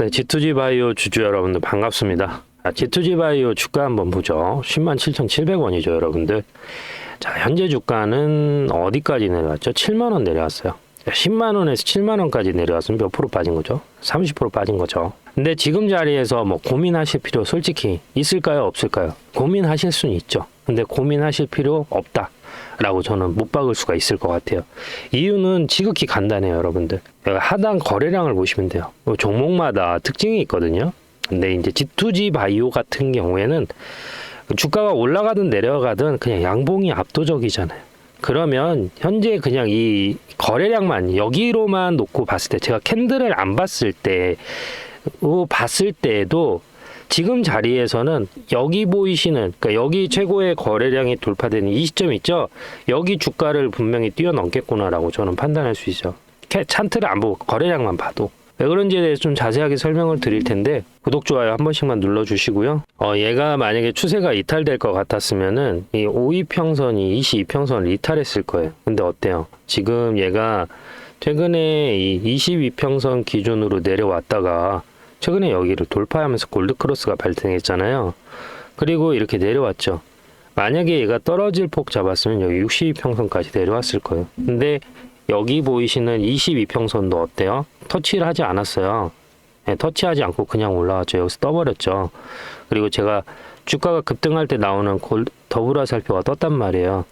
네, G2G 바이오 주주 여러분들 반갑습니다. 아, G2G 바이오 주가 한번 보죠. 10만 7,700원이죠, 여러분들. 자, 현재 주가는 어디까지 내려왔죠? 7만 원 내려왔어요. 10만 원에서 7만 원까지 내려왔으면 몇 프로 빠진 거죠? 30% 빠진 거죠. 근데 지금 자리에서 뭐 고민하실 필요 솔직히 있을까요? 없을까요? 고민하실 수는 있죠. 근데 고민하실 필요 없다. 라고 저는 못 박을 수가 있을 것 같아요. 이유는 지극히 간단해요, 여러분들. 하단 거래량을 보시면 돼요. 뭐 종목마다 특징이 있거든요. 근데 이제 G2G 바이오 같은 경우에는 주가가 올라가든 내려가든 그냥 양봉이 압도적이잖아요. 그러면 현재 그냥 이 거래량만 여기로만 놓고 봤을 때 제가 캔들을 안 봤을 때 어, 봤을 때에도 지금 자리에서는 여기 보이시는 그러니까 여기 최고의 거래량이 돌파되는 이 시점 있죠? 여기 주가를 분명히 뛰어넘겠구나라고 저는 판단할 수 있죠. 캐- 찬트를 안 보고 거래량만 봐도 왜 그런지에 대해서 좀 자세하게 설명을 드릴 텐데 구독 좋아요 한 번씩만 눌러주시고요. 어 얘가 만약에 추세가 이탈될 것 같았으면은 이 5이평선이 22평선을 이탈했을 거예요. 근데 어때요? 지금 얘가 최근에 이 22평선 기준으로 내려왔다가 최근에 여기를 돌파하면서 골드크로스가 발생했잖아요. 그리고 이렇게 내려왔죠. 만약에 얘가 떨어질 폭 잡았으면 여기 62평선까지 내려왔을 거예요. 근데 여기 보이시는 22평선도 어때요? 터치를 하지 않았어요. 네, 터치하지 않고 그냥 올라왔죠. 여기서 떠버렸죠. 그리고 제가 주가가 급등할 때 나오는 골, 더블 화살표가 떴단 말이에요.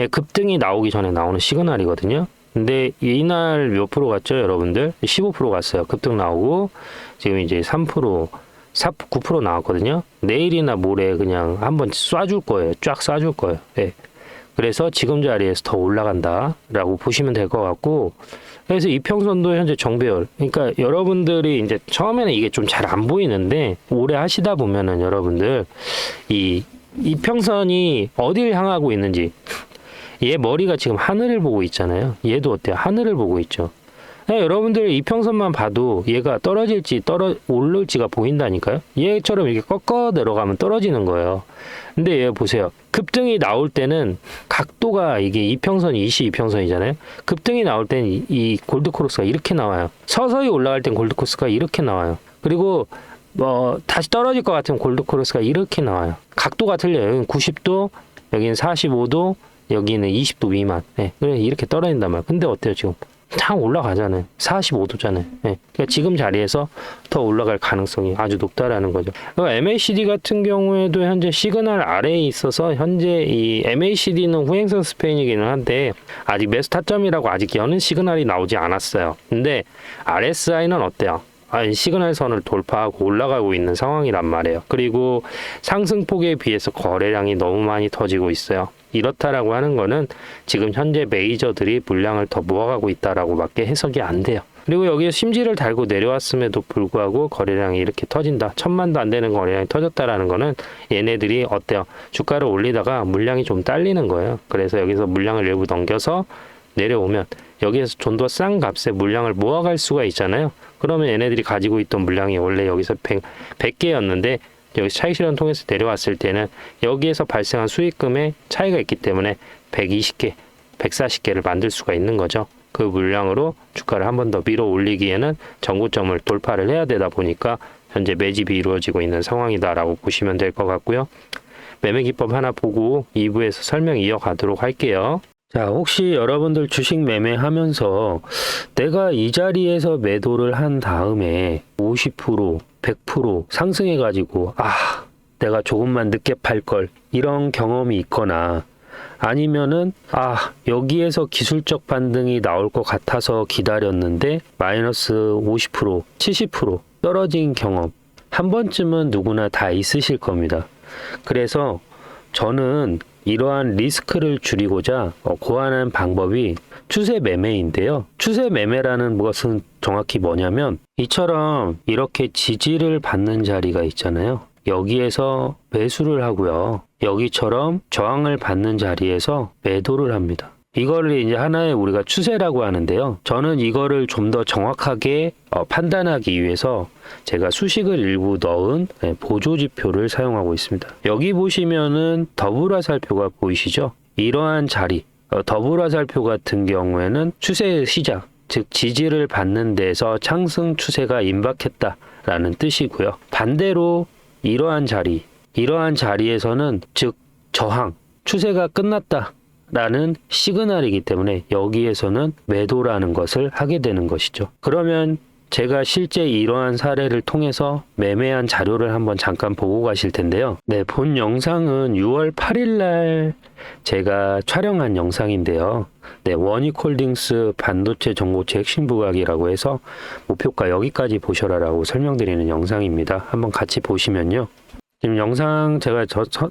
예, 급등이 나오기 전에 나오는 시그널이거든요. 근데 이날 몇 프로 갔죠, 여러분들? 15% 갔어요. 급등 나오고 지금 이제 3%, 4, 9% 나왔거든요. 내일이나 모레 그냥 한번 쏴줄 거예요. 쫙 쏴줄 거예요. 예. 그래서 지금 자리에서 더 올라간다라고 보시면 될 것 같고 그래서 이평선도 현재 정배열. 그러니까 여러분들이 이제 처음에는 이게 좀 잘 안 보이는데 오래 하시다 보면은 여러분들 이 이평선이 어디를 향하고 있는지 얘 머리가 지금 하늘을 보고 있잖아요. 얘도 어때요? 하늘을 보고 있죠. 네, 여러분들 이평선만 봐도 얘가 떨어질지 떨어 오를지가 보인다니까요 얘처럼 이렇게 꺾어 내려가면 떨어지는 거예요 근데 얘 보세요 급등이 나올 때는 각도가 이게 이평선이 22평선이잖아요. 급등이 나올 때는 이, 이 골드크로스가 이렇게 나와요. 서서히 올라갈 땐 골드크로스가 이렇게 나와요. 그리고 뭐 다시 떨어질 것 같으면 골드크로스가 이렇게 나와요. 각도가 틀려요. 여기는 90도, 여기는 45도, 여기는 20도 미만. 네, 이렇게 떨어진단 말이에요. 근데 어때요 지금? 다 올라가잖아요. 45도잖아요. 네. 그러니까 지금 자리에서 더 올라갈 가능성이 아주 높다라는 거죠. 그리고 MACD 같은 경우에도 현재 시그널 아래에 있어서 현재 이 MACD는 후행선 스페인이기는 한데 아직 매수 타점이라고 아직 여는 시그널이 나오지 않았어요. 근데 RSI는 어때요? 아, 이 시그널 선을 돌파하고 올라가고 있는 상황이란 말이에요. 그리고 상승폭에 비해서 거래량이 너무 많이 터지고 있어요. 이렇다라고 하는 거는 지금 현재 메이저들이 물량을 더 모아가고 있다라고밖에 해석이 안 돼요. 그리고 여기에 심지를 달고 내려왔음에도 불구하고 거래량이 이렇게 터진다. 천만도 안 되는 거래량이 터졌다라는 거는 얘네들이 어때요? 주가를 올리다가 물량이 좀 딸리는 거예요. 그래서 여기서 물량을 일부 넘겨서 내려오면 여기에서 좀 더 싼 값에 물량을 모아갈 수가 있잖아요. 그러면 얘네들이 가지고 있던 물량이 원래 여기서 100, 100개였는데 여기 차익 실현 통해서 내려왔을 때는 여기에서 발생한 수익금에 차이가 있기 때문에 120개, 140개를 만들 수가 있는 거죠. 그 물량으로 주가를 한 번 더 밀어 올리기에는 정고점을 돌파를 해야 되다 보니까 현재 매집이 이루어지고 있는 상황이다라고 보시면 될 것 같고요. 매매 기법 하나 보고 2부에서 설명 이어가도록 할게요. 자, 혹시 여러분들 주식 매매하면서 내가 이 자리에서 매도를 한 다음에 50%, 100% 상승해가지고, 아, 내가 조금만 늦게 팔 걸, 이런 경험이 있거나, 아니면은, 아, 여기에서 기술적 반등이 나올 것 같아서 기다렸는데, 마이너스 50%, 70% 떨어진 경험, 한 번쯤은 누구나 다 있으실 겁니다. 그래서 저는 이러한 리스크를 줄이고자 어, 고안한 방법이 추세 매매인데요. 추세 매매라는 것은 정확히 뭐냐면 이처럼 이렇게 지지를 받는 자리가 있잖아요. 여기에서 매수를 하고요. 여기처럼 저항을 받는 자리에서 매도를 합니다. 이거를 이제 하나의 우리가 추세라고 하는데요. 저는 이거를 좀 더 정확하게 어, 판단하기 위해서 제가 수식을 일부 넣은 네, 보조 지표를 사용하고 있습니다. 여기 보시면은 더블화살표가 보이시죠? 이러한 자리, 어, 더블화살표 같은 경우에는 추세의 시작, 즉 지지를 받는 데서 상승 추세가 임박했다라는 뜻이고요. 반대로 이러한 자리, 이러한 자리에서는 즉 저항, 추세가 끝났다 라는 시그널이기 때문에 여기에서는 매도라는 것을 하게 되는 것이죠. 그러면 제가 실제 이러한 사례를 통해서 매매한 자료를 한번 잠깐 보고 가실 텐데요. 네, 본 영상은 6월 8일 날 제가 촬영한 영상인데요. 네, 원익홀딩스 반도체 전고체 핵심 부각이라고 해서 목표가 여기까지 보셔라라고 설명드리는 영상입니다. 한번 같이 보시면요. 지금 영상 제가 저, 저-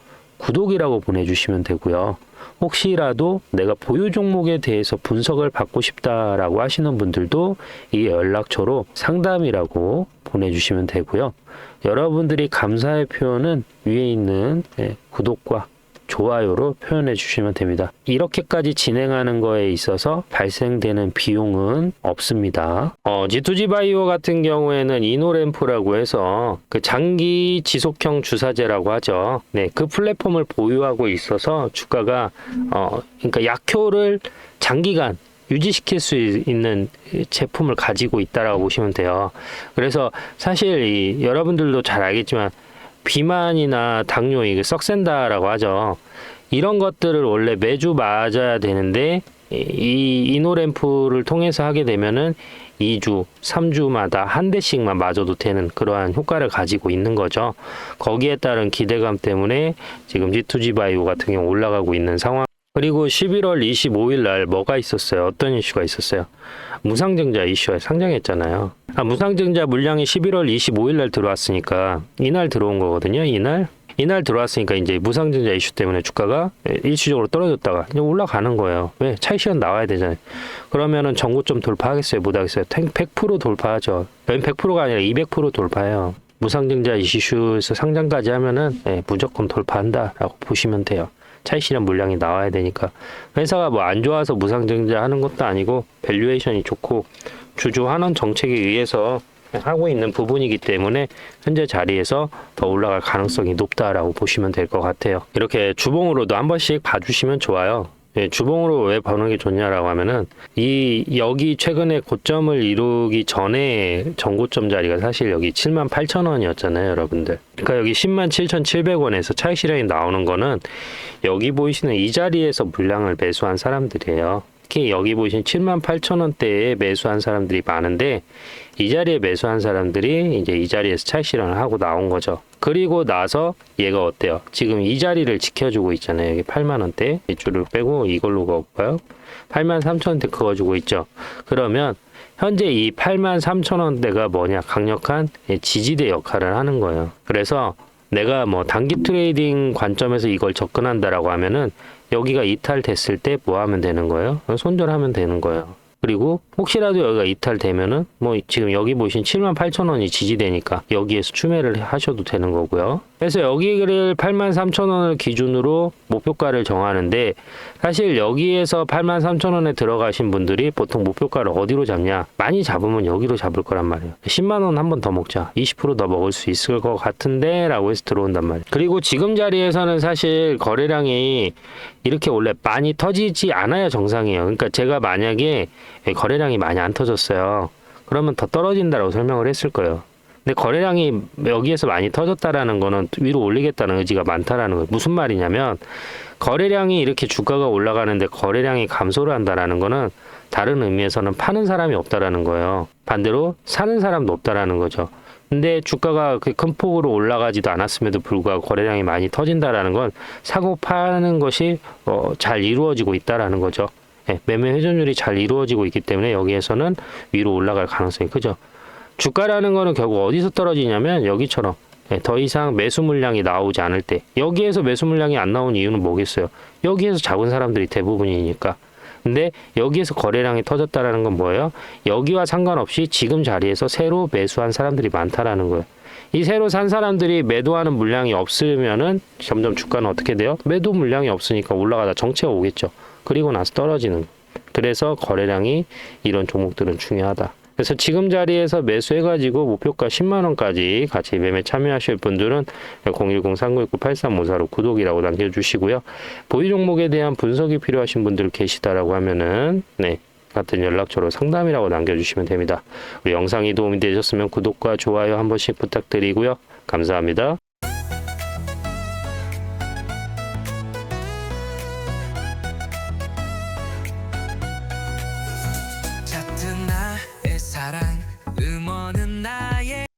구독이라고 보내주시면 되고요. 혹시라도 내가 보유 종목에 대해서 분석을 받고 싶다라고 하시는 분들도 이 연락처로 상담이라고 보내주시면 되고요. 여러분들이 감사의 표현은 위에 있는 예, 구독과 좋아요로 표현해 주시면 됩니다. 이렇게까지 진행하는 거에 있어서 발생되는 비용은 없습니다. 어, G2G 바이오 같은 경우에는 이노램프라고 해서 그 장기 지속형 주사제라고 하죠. 네, 그 플랫폼을 보유하고 있어서 주가가 어, 그러니까 약효를 장기간 유지시킬 수 있는 제품을 가지고 있다라고 보시면 돼요. 그래서 사실 이 여러분들도 잘 알겠지만 비만이나 당뇨 이게 썩센다라고 하죠. 이런 것들을 원래 매주 맞아야 되는데 이 이노램프를 통해서 하게 되면은 2주, 3주마다 한 대씩만 맞아도 되는 그러한 효과를 가지고 있는 거죠. 거기에 따른 기대감 때문에 지금 G2G 바이오 같은 경우 올라가고 있는 상황. 그리고 11월 25일 날 뭐가 있었어요? 어떤 이슈가 있었어요? 무상증자 이슈가 상장했잖아요. 아, 무상증자 물량이 11월 25일 날 들어왔으니까 이날 들어온 거거든요. 이날 이날 들어왔으니까 이제 무상증자 이슈 때문에 주가가 일시적으로 떨어졌다가 이제 올라가는 거예요. 왜? 차익 시간 나와야 되잖아요. 그러면은 전고점 돌파하겠어요? 못 하겠어요? 100% 돌파하죠. 100%가 아니라 200% 돌파해요. 무상증자 이슈에서 상장까지 하면은 예, 무조건 돌파한다라고 보시면 돼요. 차익 실현 물량이 나와야 되니까 회사가 뭐 안 좋아서 무상증자 하는 것도 아니고 밸류에이션이 좋고 주주 환원 정책에 의해서 하고 있는 부분이기 때문에 현재 자리에서 더 올라갈 가능성이 높다라고 보시면 될 것 같아요. 이렇게 주봉으로도 한 번씩 봐주시면 좋아요. 예, 주봉으로 왜 보는 게 좋냐라고 하면은 이 여기 최근에 고점을 이루기 전에 전고점 자리가 사실 여기 7만 8천 원이었잖아요, 여러분들. 그러니까 여기 10만 7,700원에서 차익 실현이 나오는 거는 여기 보이시는 이 자리에서 물량을 매수한 사람들이에요. 특히 여기 보이신 7만 8천 원대에 매수한 사람들이 많은데 이 자리에 매수한 사람들이 이제 이 자리에서 차익 실현을 하고 나온 거죠. 그리고 나서 얘가 어때요? 지금 이 자리를 지켜주고 있잖아요. 여기 8만 원대 이 줄을 빼고 이걸로 그어볼까요? 8만 3천 원대 그어주고 있죠. 그러면 현재 이 8만 3천 원대가 뭐냐 강력한 지지대 역할을 하는 거예요. 그래서 내가 뭐 단기 트레이딩 관점에서 이걸 접근한다라고 하면은 여기가 이탈됐을 때 뭐 하면 되는 거예요? 손절하면 되는 거예요. 그리고 혹시라도 여기가 이탈되면은 뭐 지금 여기 보신 7만 8천 원이 지지되니까 여기에서 추매를 하셔도 되는 거고요. 그래서 여기를 8만 3천 원을 기준으로 목표가를 정하는데 사실 여기에서 8만 3천 원에 들어가신 분들이 보통 목표가를 어디로 잡냐? 많이 잡으면 여기로 잡을 거란 말이에요. 10만 원 한 번 더 먹자. 20%더 먹을 수 있을 것 같은데 라고 해서 들어온단 말이에요. 그리고 지금 자리에서는 사실 거래량이 이렇게 원래 많이 터지지 않아야 정상이에요. 그러니까 제가 만약에 거래량이 많이 안 터졌어요. 그러면 더 떨어진다라고 설명을 했을 거예요. 근데 거래량이 여기에서 많이 터졌다라는 거는 위로 올리겠다는 의지가 많다라는 거예요. 무슨 말이냐면 거래량이 이렇게 주가가 올라가는데 거래량이 감소를 한다라는 거는 다른 의미에서는 파는 사람이 없다라는 거예요. 반대로 사는 사람도 없다라는 거죠. 근데 주가가 그큰 폭으로 올라가지도 않았음에도 불구하고 거래량이 많이 터진다라는 건 사고 파는 것이 어, 잘 이루어지고 있다라는 거죠. 예, 매매 회전율이 잘 이루어지고 있기 때문에 여기에서는 위로 올라갈 가능성이 크죠. 주가라는 거는 결국 어디서 떨어지냐면 여기처럼 예, 더 이상 매수 물량이 나오지 않을 때 여기에서 매수 물량이 안 나온 이유는 뭐겠어요? 여기에서 잡은 사람들이 대부분이니까. 근데 여기에서 거래량이 터졌다라는 건 뭐예요? 여기와 상관없이 지금 자리에서 새로 매수한 사람들이 많다라는 거예요. 이 새로 산 사람들이 매도하는 물량이 없으면은 점점 주가는 어떻게 돼요? 매도 물량이 없으니까 올라가다 정체가 오겠죠. 그리고 나서 떨어지는. 그래서 거래량이 이런 종목들은 중요하다. 그래서 지금 자리에서 매수해가지고 목표가 10만 원까지 같이 매매 참여하실 분들은 010-3969-8354로 구독이라고 남겨주시고요. 보유 종목에 대한 분석이 필요하신 분들 계시다라고 하면은 네 같은 연락처로 상담이라고 남겨주시면 됩니다. 우리 영상이 도움이 되셨으면 구독과 좋아요 한 번씩 부탁드리고요. 감사합니다.